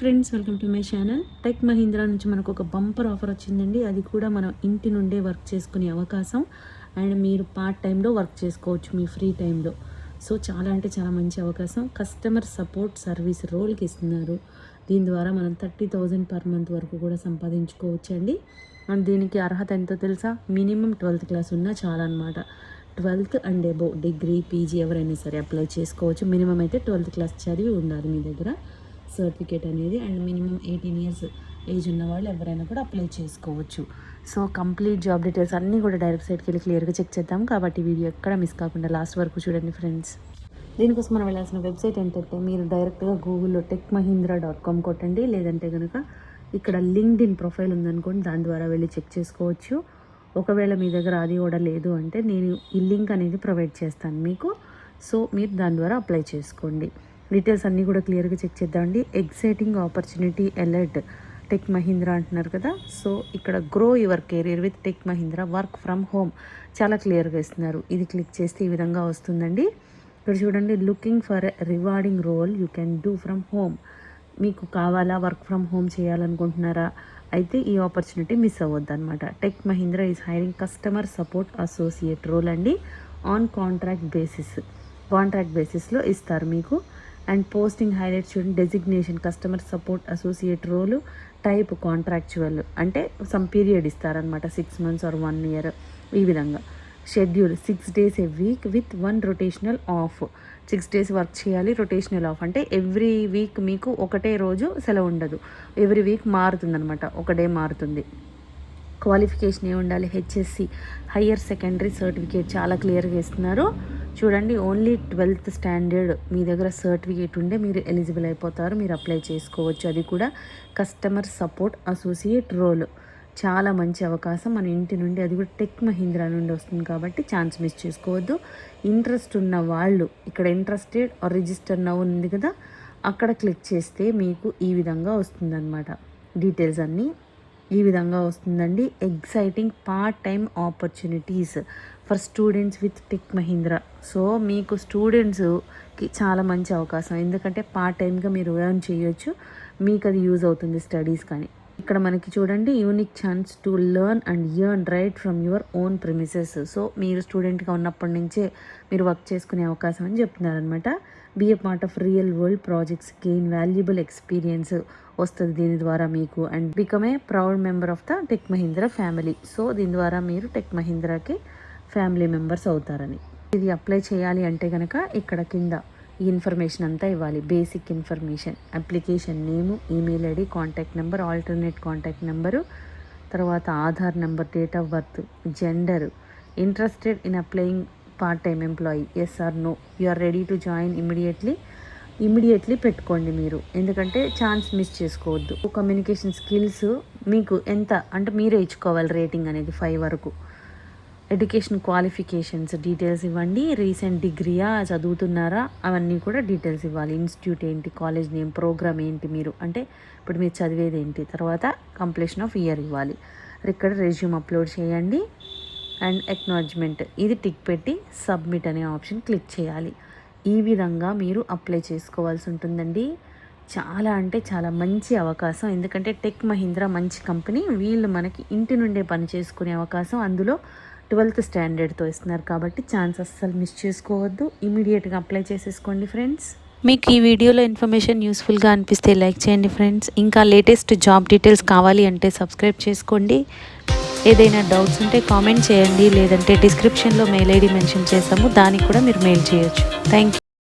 Friends welcome to my channel. Tech Mahindra నుంచి మనకు ఒక బంపర్ ఆఫర్ వచ్చిందండి. అది కూడా మనం ఇంటి నుండే వర్క్ చేసుకునే అవకాశం. అండ్ మీరు పార్ట్ టైంలో వర్క్ చేసుకోవచ్చు మీ ఫ్రీ టైంలో సో చాలా అంటే చాలా మంచి అవకాశం. కస్టమర్ సపోర్ట్ సర్వీస్ రోల్కి ఇస్తున్నారు. దీని ద్వారా మనం థర్టీ థౌజండ్ పర్ మంత్ వరకు కూడా సంపాదించుకోవచ్చు అండి అండ్ దీనికి అర్హత ఎంతో తెలుసా? మినిమం ట్వెల్త్ క్లాస్ ఉన్నా చాలా అనమాట twelfth and above degree PG ఎవరైనా సరే అప్లై చేసుకోవచ్చు. మినిమం అయితే ట్వెల్త్ క్లాస్ చదివి ఉండాలి మీ దగ్గర. సర్టిఫికేట్ అనేది and minimum eighteen years age ఉన్న వాళ్ళు ఎవరైనా కూడా అప్లై చేసుకోవచ్చు. సో కంప్లీట్ జాబ్ డీటెయిల్స్ అన్నీ కూడా డైరెక్ట్ సైట్కి వెళ్ళి క్లియర్గా చెక్ చేద్దాం. కాబట్టి వీడియో ఎక్కడ మిస్ కాకుండా లాస్ట్ వరకు చూడండి ఫ్రెండ్స్. దీనికోసం మనం వెళ్ళాల్సిన వెబ్సైట్ ఏంటంటే మీరు డైరెక్ట్గా గూగుల్లో టెక్ మహీంద్రా డాట్ కామ్ కొట్టండి. లేదంటే కనుక ఇక్కడ లింక్డ్ ఇన్ ప్రొఫైల్ ఉందనుకోండి దాని ద్వారా వెళ్ళి చెక్ చేసుకోవచ్చు. ఒకవేళ మీ దగ్గర అది కూడా లేదు అంటే నేను ఈ లింక్ అనేది ప్రొవైడ్ చేస్తాను మీకు. సో మీరు దాని ద్వారా అప్లై చేసుకోండి. డీటెయిల్స్ అన్నీ కూడా క్లియర్గా చెక్ చేద్దామండి. Exciting opportunity alert tech Mahindra అంటున్నారు కదా. సో ఇక్కడ grow your career with tech Mahindra work from home చాలా క్లియర్గా ఇస్తున్నారు. ఇది క్లిక్ చేస్తే ఈ విధంగా వస్తుందండి. ఇక్కడ చూడండి looking for rewarding role you can do from home మీకు కావాలా వర్క్ ఫ్రమ్ హోమ్ చేయాలనుకుంటున్నారా? అయితే ఈ ఆపర్చునిటీ మిస్ అవ్వద్దు అనమాట tech Mahindra is hiring customer support associate role అండి ఆన్ కాంట్రాక్ట్ బేసిస్ కాంట్రాక్ట్ బేసిస్లో ఇస్తారు మీకు. అండ్ పోస్టింగ్ హైలైట్ చూడండి designation customer support associate role type contractual అంటే సమ్ పీరియడ్ ఇస్తారనమాట six months or one year ఈ విధంగా. Schedule six days a week with one rotational off six days work చేయాలి rotational off అంటే every week మీకు ఒకటే రోజు సెలవు ఉండదు. ఎవ్రీ వీక్ మారుతుందనమాట ఒక డే మారుతుంది. క్వాలిఫికేషన్ ఏ ఉండాలి? హెచ్ఎస్సి హయ్యర్ సెకండరీ సర్టిఫికేట్ చాలా క్లియర్గా ఇస్తున్నారు. చూడండి ఓన్లీ ట్వెల్త్ స్టాండర్డ్ మీ దగ్గర సర్టిఫికేట్ ఉంటే మీరు ఎలిజిబుల్ అయిపోతారు మీరు అప్లై చేసుకోవచ్చు. అది కూడా కస్టమర్ సపోర్ట్ అసోసియేట్ రోల్ చాలా మంచి అవకాశం. మన ఇంటి నుండి అది కూడా టెక్ మహీంద్రా నుండి వస్తుంది కాబట్టి ఛాన్స్ మిస్ చేసుకోవద్దు. ఇంట్రెస్ట్ ఉన్న వాళ్ళు ఇక్కడ ఇంట్రెస్టెడ్ ఆర్ రిజిస్టర్ నవ్ ఉంది కదా అక్కడ క్లిక్ చేస్తే మీకు ఈ విధంగా వస్తుందన్నమాట. డీటెయిల్స్ అన్నీ ఈ విధంగా వస్తుందండి. Exciting part time opportunities for students with tech Mahindra. So మీకు స్టూడెంట్స్కి చాలా మంచి అవకాశం. ఎందుకంటే పార్ట్ టైంగా మీరు ఎర్న్ చేయొచ్చు. మీకు అది యూజ్ అవుతుంది స్టడీస్ కానీ. ఇక్కడ మనకి చూడండి unique chance to learn and earn right from your own premises so మీరు స్టూడెంట్గా ఉన్నప్పటి నుంచే మీరు వర్క్ చేసుకునే అవకాశం అని చెప్తున్నారనమాట be a part of real world projects gain valuable experience వస్తుంది దీని ద్వారా మీకు. And become a proud member of the tech Mahindra family so దీని ద్వారా మీరు టెక్ మహీంద్రాకి ఫ్యామిలీ మెంబర్స్ అవుతారని. ఇది అప్లై చేయాలి అంటే కనుక ఇక్కడ కింద ఈ ఇన్ఫర్మేషన్ అంతా ఇవ్వాలి. Basic information application name email ID contact number alternate contact number తర్వాత Aadhaar number date of birth gender. Interested in applying part time employee. Yes or no you are ready to join immediately immediately పెట్టుకోండి మీరు. ఎందుకంటే chance miss చేసుకోవద్దు. Communication skills మీకు ఎంత అంటే మీరే ఇచ్చుకోవాలి రేటింగ్ అనేది ఫైవ్ వరకు. ఎడ్యుకేషన్ క్వాలిఫికేషన్స్ డీటెయిల్స్ ఇవ్వండి. రీసెంట్ డిగ్రీయా చదువుతున్నారా? అవన్నీ కూడా డీటెయిల్స్ ఇవ్వాలి. ఇన్స్టిట్యూట్ ఏంటి? కాలేజ్ నేమ్ ప్రోగ్రామ్ ఏంటి మీరు? అంటే ఇప్పుడు మీరు చదివేది ఏంటి? తర్వాత కంప్లీషన్ ఆఫ్ ఇయర్ ఇవ్వాలి. ఇక్కడ రెజ్యూమ్ అప్లోడ్ చేయండి. అండ్ ఎక్నాలజ్మెంట్ ఇది టిక్ పెట్టి సబ్మిట్ అనే ఆప్షన్ క్లిక్ చేయాలి. ఈ విధంగా మీరు అప్లై చేసుకోవాల్సి ఉంటుందండి. చాలా అంటే చాలా మంచి అవకాశం. ఎందుకంటే టెక్ మహీంద్రా మంచి కంపెనీ. వీళ్ళు మనకి ఇంటి నుండే పని చేసుకునే అవకాశం. అందులో ట్వెల్త్ స్టాండర్డ్తో ఇస్తున్నారు కాబట్టి ఛాన్స్ అస్సలు మిస్ చేసుకోవద్దు. ఇమీడియట్గా అప్లై చేసేసుకోండి ఫ్రెండ్స్. మీకు ఈ వీడియోలో ఇన్ఫర్మేషన్ యూస్ఫుల్గా అనిపిస్తే లైక్ చేయండి ఫ్రెండ్స్. ఇంకా లేటెస్ట్ జాబ్ డీటెయిల్స్ కావాలి అంటే సబ్స్క్రైబ్ చేసుకోండి. ఏదైనా డౌట్స్ ఉంటే కామెంట్ చేయండి. లేదంటే డిస్క్రిప్షన్లో మెయిల్ ఐడి మెన్షన్ చేస్తాము. దానికి కూడా మీరు మెయిల్ చేయొచ్చు. Thank you